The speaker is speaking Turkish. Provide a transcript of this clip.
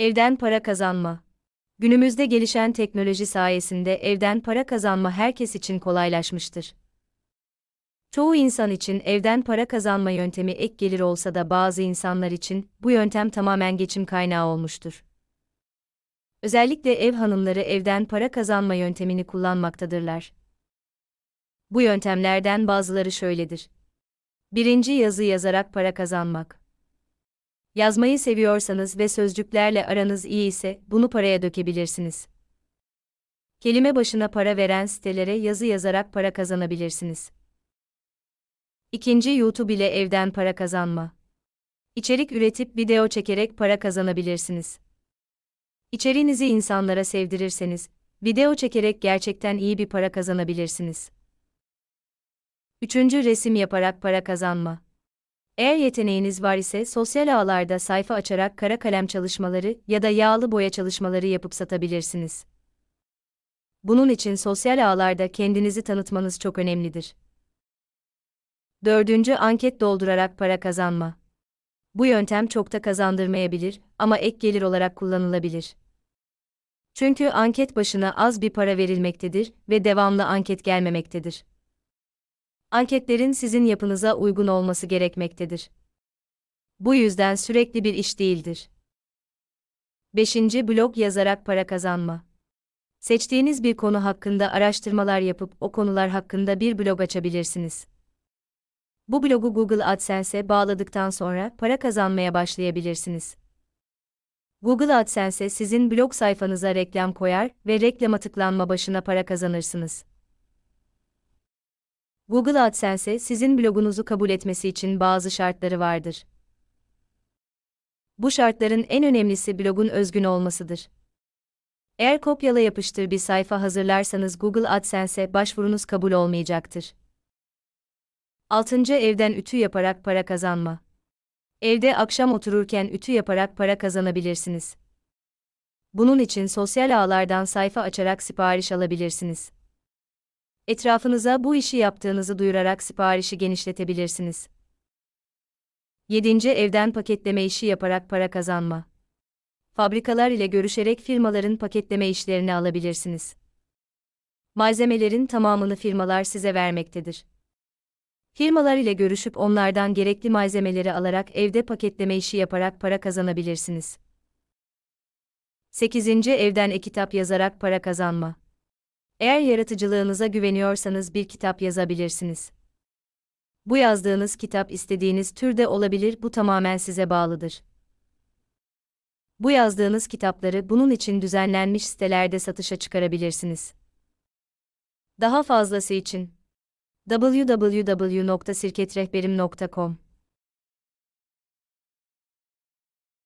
Evden para kazanma. Günümüzde gelişen teknoloji sayesinde evden para kazanma herkes için kolaylaşmıştır. Çoğu insan için evden para kazanma yöntemi ek gelir olsa da bazı insanlar için bu yöntem tamamen geçim kaynağı olmuştur. Özellikle ev hanımları evden para kazanma yöntemini kullanmaktadırlar. Bu yöntemlerden bazıları şöyledir. Birinci yazı yazarak para kazanmak. Yazmayı seviyorsanız ve sözcüklerle aranız iyi ise bunu paraya dökebilirsiniz. Kelime başına para veren sitelere yazı yazarak para kazanabilirsiniz. İkinci YouTube ile evden para kazanma. İçerik üretip video çekerek para kazanabilirsiniz. İçeriğinizi insanlara sevdirirseniz, video çekerek gerçekten iyi bir para kazanabilirsiniz. Üçüncü resim yaparak para kazanma. Eğer yeteneğiniz var ise sosyal ağlarda sayfa açarak kara kalem çalışmaları ya da yağlı boya çalışmaları yapıp satabilirsiniz. Bunun için sosyal ağlarda kendinizi tanıtmanız çok önemlidir. Dördüncü anket doldurarak para kazanma. Bu yöntem çok da kazandırmayabilir ama ek gelir olarak kullanılabilir. Çünkü anket başına az bir para verilmektedir ve devamlı anket gelmemektedir. Anketlerin sizin yapınıza uygun olması gerekmektedir. Bu yüzden sürekli bir iş değildir. 5. Blog yazarak para kazanma. Seçtiğiniz bir konu hakkında araştırmalar yapıp o konular hakkında bir blog açabilirsiniz. Bu blogu Google AdSense'e bağladıktan sonra para kazanmaya başlayabilirsiniz. Google AdSense sizin blog sayfanıza reklam koyar ve reklama tıklanma başına para kazanırsınız. Google AdSense sizin blogunuzu kabul etmesi için bazı şartları vardır. Bu şartların en önemlisi blogun özgün olmasıdır. Eğer kopyala yapıştır bir sayfa hazırlarsanız Google AdSense başvurunuz kabul olmayacaktır. 6. Evden ütü yaparak para kazanma. Evde akşam otururken ütü yaparak para kazanabilirsiniz. Bunun için sosyal ağlardan sayfa açarak sipariş alabilirsiniz. Etrafınıza bu işi yaptığınızı duyurarak siparişi genişletebilirsiniz. 7. Evden paketleme işi yaparak para kazanma. Fabrikalar ile görüşerek firmaların paketleme işlerini alabilirsiniz. Malzemelerin tamamını firmalar size vermektedir. Firmalar ile görüşüp onlardan gerekli malzemeleri alarak evde paketleme işi yaparak para kazanabilirsiniz. 8. Evden e-kitap yazarak para kazanma. Eğer yaratıcılığınıza güveniyorsanız bir kitap yazabilirsiniz. Bu yazdığınız kitap istediğiniz türde olabilir, bu tamamen size bağlıdır. Bu yazdığınız kitapları bunun için düzenlenmiş sitelerde satışa çıkarabilirsiniz. Daha fazlası için www.sirketrehberim.com